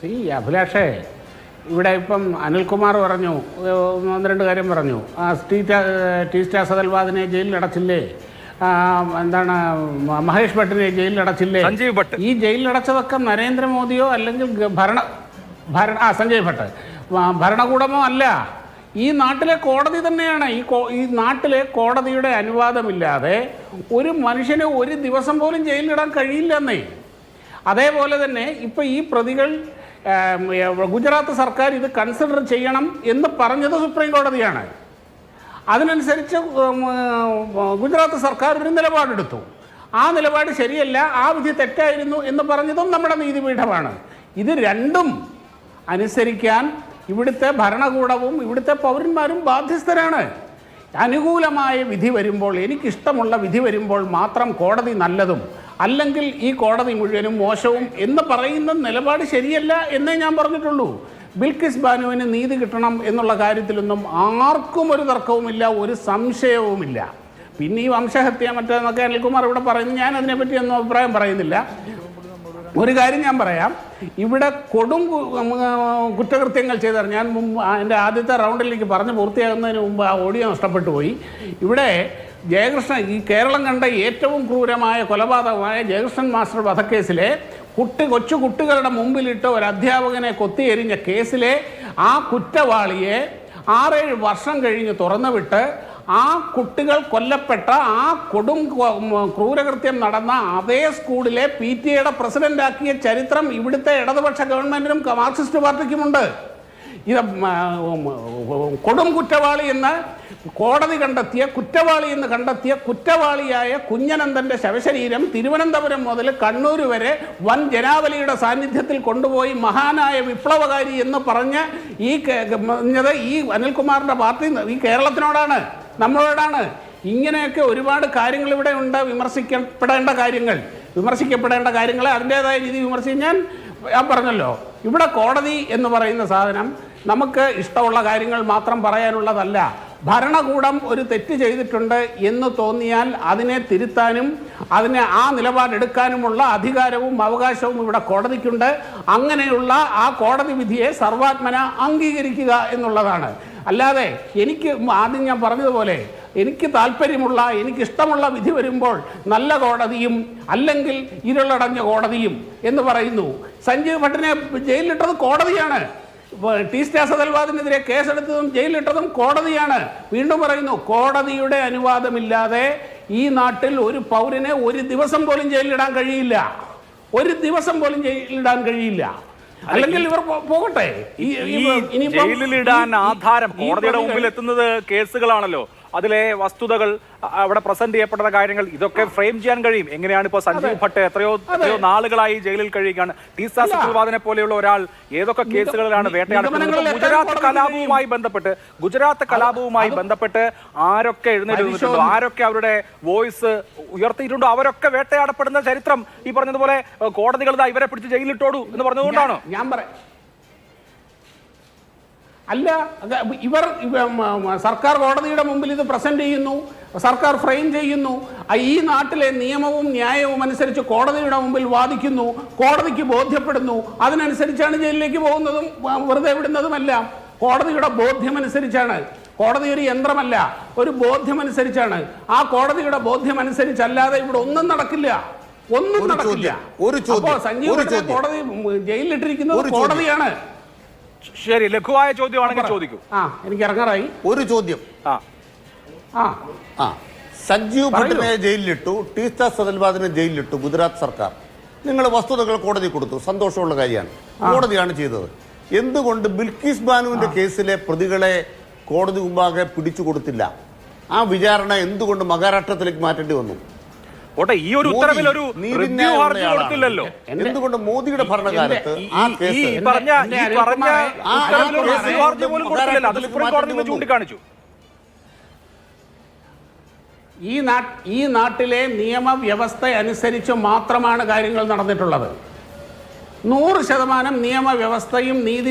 C അഭിലാഷേ ഇവിടെ ഇപ്പം അനിൽകുമാർ പറഞ്ഞു ഒന്ന് രണ്ട് കാര്യം പറഞ്ഞു. ആ ടി ടാ- സ്റ്റാർ സദൽവാദിനെ ജയിലിൽ അടച്ചില്ലേ? എന്താണ് മഹേഷ് ഭട്ടിനെ ജയിലിൽ അടച്ചില്ലേ? സഞ്ജീവ് ഭട്ട്. ഈ ജയിലിൽ അടച്ചതൊക്കെ നരേന്ദ്രമോദിയോ അല്ലെങ്കിൽ ഭരണ ഭരണ ആ സഞ്ജയ് ഭട്ട് ഭരണകൂടമോ അല്ല. ഈ നാട്ടിലെ കോടതി തന്നെയാണ്. ഈ കോ- ഈ നാട്ടിലെ കോടതിയുടെ അനുവാദമില്ലാതെ ഒരു മനുഷ്യനെ ഒരു ദിവസം പോലും ജയിലിലിടാൻ കഴിയില്ലെന്നേ അതേപോലെ തന്നെ ഇപ്പോൾ ഈ പ്രതികൾ ഗുജറാത്ത് സർക്കാർ ഇത് കൺസിഡർ ചെയ്യണം എന്ന് പറഞ്ഞത് സുപ്രീം കോടതിയാണ്. അതിനനുസരിച്ച് ഗുജറാത്ത് സർക്കാർ ഒരു നിലപാടെടുത്തു. ആ നിലപാട് ശരിയല്ല ആ വിധി തെറ്റായിരുന്നു എന്ന് പറഞ്ഞതും നമ്മുടെ നീതിപീഠമാണ്. ഇത് രണ്ടും അനുസരിക്കാൻ ഇവിടുത്തെ ഭരണകൂടവും ഇവിടുത്തെ പൗരന്മാരും ബാധ്യസ്ഥരാണ്. അനുകൂലമായ വിധി വരുമ്പോൾ എനിക്കിഷ്ടമുള്ള വിധി വരുമ്പോൾ മാത്രം കോടതി നല്ലതും. അല്ലെങ്കിൽ ഈ കോടതി മുഴുവനും മോശവും എന്ന് പറയുന്ന നിലപാട് ശരിയല്ല എന്നേ ഞാൻ പറഞ്ഞിട്ടുള്ളൂ. ബിൽക്കിസ് ബാനുവിന് നീതി കിട്ടണം എന്നുള്ള കാര്യത്തിലൊന്നും ആർക്കും ഒരു തർക്കവുമില്ല ഒരു സംശയവുമില്ല. പിന്നെ ഈ വംശഹത്യ മറ്റേന്നൊക്കെ അനിൽകുമാർ ഇവിടെ പറയുന്നു. ഞാൻ അതിനെപ്പറ്റി ഒന്നും അഭിപ്രായം പറയുന്നില്ല. ഒരു കാര്യം ഞാൻ പറയാം. ഇവിടെ കൊടും കുറ്റകൃത്യങ്ങൾ ചെയ്തവർ. ഞാൻ എന്റെ ആദ്യത്തെ റൗണ്ടിലേക്ക് പറഞ്ഞ് പൂർത്തിയാകുന്നതിന് മുമ്പ് ആ ഓഡിയോ നഷ്ടപ്പെട്ടു പോയി. ഇവിടെ ജയകൃഷ്ണൻ ഈ കേരളം കണ്ട ഏറ്റവും ക്രൂരമായ കൊലപാതകമായ ജയകൃഷ്ണൻ മാസ്റ്റർ വധക്കേസിലെ കുട്ടി കൊച്ചു കുട്ടികളുടെ മുമ്പിലിട്ട് ഒരു അധ്യാപകനെ കൊത്തിയെരിഞ്ഞ കേസിലെ ആ കുറ്റവാളിയെ ആറേഴ് വർഷം കഴിഞ്ഞ് തുറന്നുവിട്ട് ആ കുട്ടികൾ കൊല്ലപ്പെട്ട ആ കൊടും ക്രൂരകൃത്യം നടന്ന അതേ സ്കൂളിലെ പി ടി എയുടെ പ്രസിഡന്റാക്കിയ ചരിത്രം ഇവിടുത്തെ ഇടതുപക്ഷ ഗവൺമെന്റിനും ക- മാർക്സിസ്റ്റ് പാർട്ടിക്കുമുണ്ട്. ഇത് കൊടും കുറ്റവാളി എന്ന് കോടതി കണ്ടെത്തിയ കുറ്റവാളി എന്ന് കണ്ടെത്തിയ കുറ്റവാളിയായ കുഞ്ഞനന്ദന്റെ ശവശരീരം തിരുവനന്തപുരം മുതൽ കണ്ണൂർ വരെ വൻ ജനാവലിയുടെ സാന്നിധ്യത്തിൽ കൊണ്ടുപോയി മഹാനായ വിപ്ലവകാരി എന്ന് പറഞ്ഞ് ഈ ഈ അനിൽകുമാറിന്റെ പാർട്ടി ഈ കേരളത്തിനോടാണ്. നമ്മളോടാണ്. ഇങ്ങനെയൊക്കെ ഒരുപാട് കാര്യങ്ങൾ ഇവിടെ ഉണ്ട്. വിമർശിക്കപ്പെടേണ്ട കാര്യങ്ങൾ. വിമർശിക്കപ്പെടേണ്ട കാര്യങ്ങളെ അതിന്റെതായ രീതി വിമർശിച്ച് ഞാൻ ഞാൻ പറഞ്ഞല്ലോ. ഇവിടെ കോടതി എന്ന് പറയുന്ന സാധനം നമുക്ക് ഇഷ്ടമുള്ള കാര്യങ്ങൾ മാത്രം പറയാനുള്ളതല്ല. ഭരണകൂടം ഒരു തെറ്റ് ചെയ്തിട്ടുണ്ട് എന്ന് തോന്നിയാൽ അതിനെ തിരുത്താനും അതിനെ ആ നിലപാടെടുക്കാനുമുള്ള അധികാരവും അവകാശവും ഇവിടെ കോടതിക്കുണ്ട്. അങ്ങനെയുള്ള ആ കോടതി വിധിയെ സർവാത്മന അംഗീകരിക്കുക എന്നുള്ളതാണ്. അല്ലാതെ എനിക്ക് ആദ്യം ഞാൻ പറഞ്ഞതുപോലെ എനിക്ക് താല്പര്യമുള്ള എനിക്കിഷ്ടമുള്ള വിധി വരുമ്പോൾ നല്ല കോടതിയും അല്ലെങ്കിൽ ഇരുളടഞ്ഞ കോടതിയും എന്ന് പറയുന്നു. സഞ്ജീവ് ഭട്ടിനെ ജയിലിലിട്ടത് കോടതിയാണ്. ടി സ്റ്റാസദൽവാദിനെതിരെ കേസെടുത്തതും ജയിലിലിട്ടതും കോടതിയാണ്. വീണ്ടും പറയുന്നു കോടതിയുടെ അനുവാദമില്ലാതെ ഈ നാട്ടിൽ ഒരു പൗരനെ ഒരു ദിവസം പോലും ജയിലിലിടാൻ കഴിയില്ല. ഒരു ദിവസം പോലും ജയിലിലിടാൻ കഴിയില്ല. അല്ലെങ്കിൽ ഇവർ പോകട്ടെ. ഈ- ജയിലിലിടാൻ ആധാരം കോടതിയുടെ മുമ്പിൽ എത്തുന്നത് കേസുകളാണല്ലോ. അതിലെ വസ്തുതകൾ അവിടെ പ്രസന്റ് ചെയ്യപ്പെടുന്ന കാര്യങ്ങൾ ഇതൊക്കെ ഫ്രെയിം ചെയ്യാൻ കഴിയും. എങ്ങനെയാണ് ഇപ്പോൾ സഞ്ജീവ് ഭട്ട് എത്രയോ എത്രയോ നാളുകളായി ജയിലിൽ കഴിയുകയാണ്. ടീസാ അല്ല. പോലെയുള്ള ഒരാൾ ഏതൊക്കെ കേസുകളിലാണ് എത്താൻ ഗുജറാത്ത് കലാപവുമായി ബന്ധപ്പെട്ട് ഗുജറാത്ത് കലാപവുമായി ബന്ധപ്പെട്ട് ആരൊക്കെ എഴുന്നേറ്റുണ്ടോ ആരൊക്കെ അവരുടെ വോയിസ് ഉയർത്തിയിട്ടുണ്ടോ? അവരൊക്കെ വേട്ടയാടപ്പെടുന്ന ചരിത്രം ഈ പറഞ്ഞതുപോലെ കോടതികൾ ഇവരെ പിടിച്ച് ജയിലിട്ടോടൂ എന്ന് പറഞ്ഞതുകൊണ്ടാണോ? ഞാൻ പറയാം. അല്ല ഇവർ സർക്കാർ കോടതിയുടെ മുമ്പിൽ ഇത് പ്രസന്റ് ചെയ്യുന്നു സർക്കാർ ഫ്രെയിം ചെയ്യുന്നു. ഈ നാട്ടിലെ നിയമവും ന്യായവും അനുസരിച്ച് കോടതിയുടെ മുമ്പിൽ വാദിക്കുന്നു കോടതിക്ക് ബോധ്യപ്പെടുന്നു. അതിനനുസരിച്ചാണ് ജയിലിലേക്ക് പോകുന്നതും വെറുതെ വിടുന്നതുമെല്ലാം. കോടതിയുടെ ബോധ്യമനുസരിച്ചാണ്. കോടതി ഒരു യന്ത്രമല്ല ഒരു ബോധ്യമനുസരിച്ചാണ്. ആ കോടതിയുടെ ബോധ്യമനുസരിച്ചല്ലാതെ ഇവിടെ ഒന്നും നടക്കില്ല. ഒന്നും നടക്കില്ല. അപ്പോ സഞ്ജീവ് കോടതി ജയിലിലിട്ടിരിക്കുന്നത് കോടതിയാണ്. ശരി ലഘുവായ ചോദ്യമാണെങ്കിൽ ചോദിക്കൂ. ആ എനിക്ക് ഇറങ്ങാറായി. ഒരു ചോദ്യം. ആ. ആ. ആ. സഞ്ജീവ്. ഭട്ടിനെ ജയിലിലിട്ടു ടീസ്റ്റാ സദൽവാദിനെ ജയിലിലിട്ടു ഗുജറാത്ത് സർക്കാർ. നിങ്ങൾ വസ്തുതകൾ കോടതി കൊടുത്തു. സന്തോഷമുള്ള കാര്യമാണ്. കോടതിയാണ് ചെയ്തത്. എന്തുകൊണ്ട് ബിൽക്കിസ് ബാനുവിന്റെ കേസിലെ പ്രതികളെ കോടതി മുമ്പാകെ പിടിച്ചു കൊടുത്തില്ല? ആ വിചാരണ എന്തുകൊണ്ട് മഹാരാഷ്ട്രത്തിലേക്ക് മാറ്റേണ്ടി വന്നു? ഓട്ടെ ഈ ഒരു ഉത്തരവിൽ ഒരു റിവ്യൂ ഹർജി കൊടുത്തില്ലല്ലോ. എന്തുകൊണ്ട് മോദിയുടെ ഭരണകാലത്ത് ഈ- ആ ഈ പറഞ്ഞ ഈ പറഞ്ഞ ആ ഉത്തരവിൽ ഒരു റിവ്യൂ ഹർജി പോലും കൊടുത്തില്ലല്ലോ. അത് സുപ്രീം കോടതി. ചൂണ്ടിക്കാണിച്ചു. ഈ നാ ഈ നാട്ടിലെ നിയമവ്യവസ്ഥ അനുസരിച്ച് മാത്രമാണ് കാര്യങ്ങൾ നടന്നിട്ടുള്ളത്. നൂറ് ശതമാനം നിയമവ്യവസ്ഥയും നീതി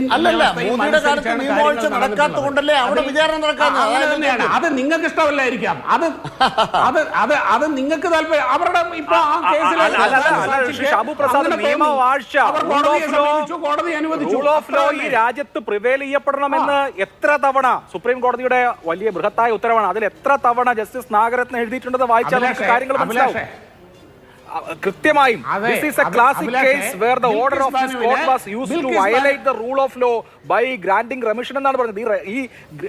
അത് തന്നെയാണ്. നിങ്ങൾക്ക് ഇഷ്ടമല്ലായിരിക്കാം അത് അത് അത് അത് നിങ്ങൾക്ക് താല്പര്യം അവരുടെ ഇപ്പൊ ആ കേസിൽ കോടതി അനുവദിച്ചു. ഈ രാജ്യത്ത് പ്രിവേൽ ചെയ്യപ്പെടണമെന്ന് എത്ര തവണ സുപ്രീം കോടതിയുടെ വലിയ ബൃഹത്തായ ഉത്തരവാണ്. അതിൽ എത്ര തവണ ജസ്റ്റിസ് നാഗരത്ന എഴുതിയിട്ടുണ്ടെന്ന് വായിച്ചാൽ കാര്യങ്ങൾ മനസ്സിലാവും. കൃത്യമായും this is a classic case where the order of this court was use to violate the rule of law by granting remission എന്നാണ് പറഞ്ഞത്. ഈ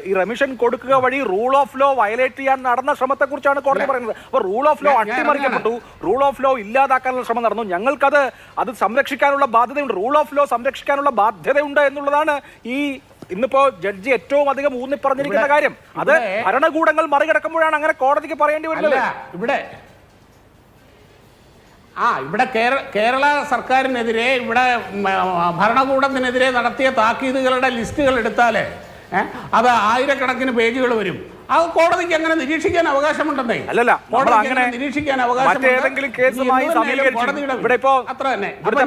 ഈ റെമിഷൻ കൊടുക്കുക വഴി റൂൾ ഓഫ് ലോ വയലേറ്റ് ചെയ്യാൻ നടന്ന ശ്രമത്തെ കുറിച്ചാണ് കോടതി പറയുന്നത്. അപ്പൊ റൂൾ ഓഫ് ലോ അട്ടിമറിക്കപ്പെട്ടു. റൂൾ ഓഫ് ലോ ഇല്ലാതാക്കാനുള്ള ശ്രമം നടന്നു. ഞങ്ങൾക്കത് അത് സംരക്ഷിക്കാനുള്ള ബാധ്യതയുണ്ട്. റൂൾ ഓഫ് ലോ സംരക്ഷിക്കാനുള്ള ബാധ്യതയുണ്ട് എന്നുള്ളതാണ് ഈ ഇന്നിപ്പോ ജഡ്ജി ഏറ്റവും അധികം ഊന്നി പറഞ്ഞിരിക്കുന്ന കാര്യം. അത് ഭരണകൂടങ്ങൾ മറികടക്കുമ്പോഴാണ് അങ്ങനെ കോടതിക്ക് പറയേണ്ടി വരുന്നത്. ഇവിടെ ആ ഇവിടെ കേരള സർക്കാരിനെതിരെ ഇവിടെ ഭരണകൂടത്തിനെതിരെ നടത്തിയ താക്കീതുകളുടെ ലിസ്റ്റുകൾ എടുത്താൽ അത് ആയിരക്കണക്കിന് പേജുകൾ വരും. അത് കോടതിക്ക് അങ്ങനെ നിരീക്ഷിക്കാൻ അവകാശമുണ്ടെന്നേ? അല്ലല്ല കോടതിക്ക് അങ്ങനെ നിരീക്ഷിക്കാൻ അവകാശം കോടതിയുടെ അത്ര തന്നെ.